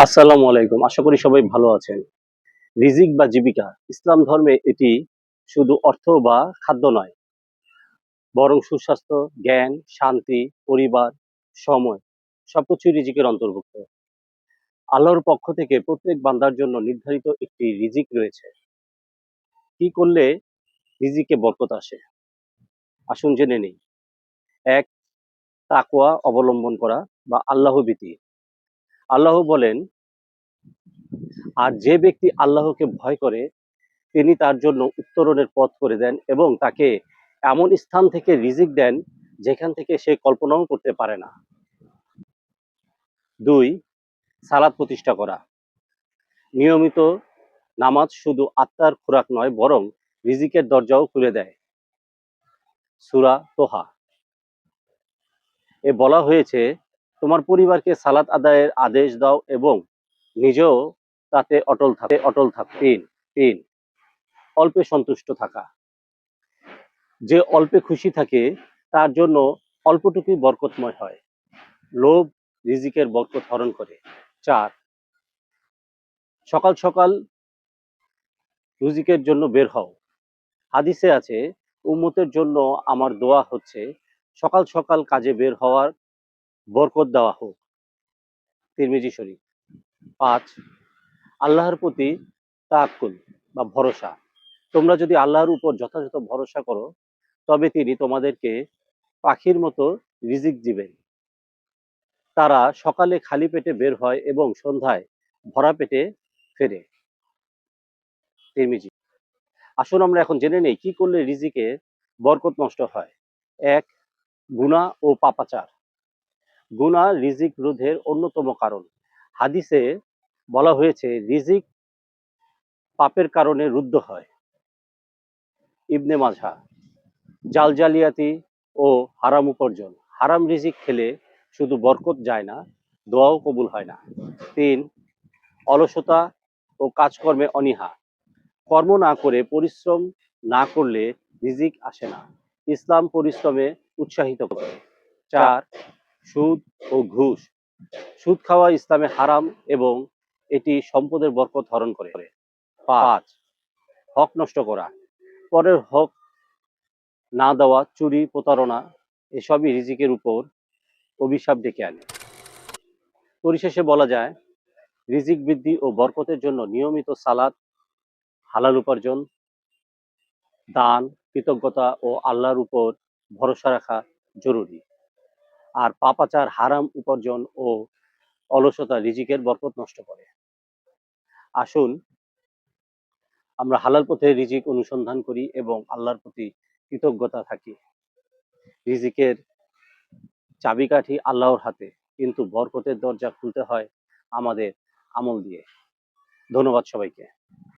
আসসালামু আলাইকুম। আশা করি সবাই ভালো আছেন। রিজিক বা জীবিকা, ইসলাম ধর্মে এটি শুধু অর্থ বা খাদ্য নয়। বরং সুস্বাস্থ্য, জ্ঞান, শান্তি, পরিবার, সময়, সবকিছুই রিজিকের অন্তর্ভুক্ত। আল্লাহর পক্ষ থেকে প্রত্যেক বান্দার জন্য নির্ধারিত একটি রিজিক রয়েছে। কি করলে রিজিকে বরকত আসে? আসুন জেনে নেই। এক, তাকওয়া অবলম্বন করা বা আল্লাহ ভীতি আল্লাহ বলেন, আর যে ব্যক্তি আল্লাহকে ভয় করে, তিনি তার জন্য উত্তরণের পথ করে দেন এবং তাকে এমন স্থান থেকে রিজিক দেন যেখান থেকে সে কল্পনাও করতে পারে না। দুই, সালাদ প্রতিষ্ঠা করা। নিয়মিত নামাজ শুধু আত্মার খোরাক নয়, বরং রিজিকের দরজাও খুলে দেয়। সুরা তোহা। এ বলা হয়েছে তোমার পরিবারকে সালাত আদায়ের আদেশ দাও এবং নিজেও তাতে অটল থাকে, অটল থাক। তিন তিন, অল্পে সন্তুষ্ট থাকা। যে অল্পে খুশি থাকে, তার জন্য অল্পটুকুই বরকতময় হয়। লোভ, রিজিকের বরকত হরণ করে। চার, সকাল সকাল রুজিকের জন্য বের হও। হাদিসে আছে, উম্মতের জন্য আমার দোয়া হচ্ছে, সকাল সকাল কাজে বের হওয়ার বরকত দেওয়া হোক। তিরমিজি শরীফ। পাঁচ, আল্লাহর প্রতি তাকুল বা ভরসা। তোমরা যদি আল্লাহর উপর যথাযথ ভরসা করো, তবে তিনি তোমাদেরকে পাখির মতো রিজিক দিবেন। তারা সকালে খালি পেটে বের হয় এবং সন্ধ্যায় ভরা পেটে ফেরে। তিরমিজি। আসুন আমরা এখন জেনে নেই, কি করলে রিজিকে বরকত নষ্ট হয়? এক গুণা ও পাপাচার। গুণা রিজিক, রোধের অন্যতম কারণ। হাদিসে বলা হয়েছে, রিজিক পাপের কারণে রুদ্ধ হয়। ইবনে মাঝা জালজালিয়াতি ও হারাম উপার্জন। হারাম রিজিক খেলে শুধু বরকত যায় না, দোয়াও কবুল হয় না। তিন, অলসতা ও কাজকর্মে অনীহা। কর্ম না করে, পরিশ্রম না করলে রিজিক আসে না। ইসলাম পরিশ্রমে উৎসাহিত করে। চার সুদ ও ঘুষ। সুদ খাওয়া ইসলামে হারাম এবং এটি সম্পদের বরকত হরণ করে। পাঁচ, হক নষ্ট করা। পরের হক না দেওয়া, চুরি, প্রতারণা, এসবই রিজিকের উপর অভিশাপ ডেকে আনে। পরিশেষে বলা যায়, রিজিক বৃদ্ধি ও বরকতের জন্য নিয়মিত সালাদ, হালাল উপার্জন, দান, কৃতজ্ঞতা ও আল্লাহর উপর ভরসা রাখা জরুরি। আর পাপাচার, হারাম, উপার্জন ও অলসতা রিজিকের বরকত নষ্ট করে। আসুন, আমরা হালাল পথে রিজিক অনুসন্ধান করি এবং আল্লাহর প্রতি কৃতজ্ঞতা থাকি। রিজিকের চাবিকাঠি আল্লাহর হাতে, কিন্তু বরকতের দরজা খুলতে হয় আমাদের আমল দিয়ে। ধন্যবাদ সবাইকে।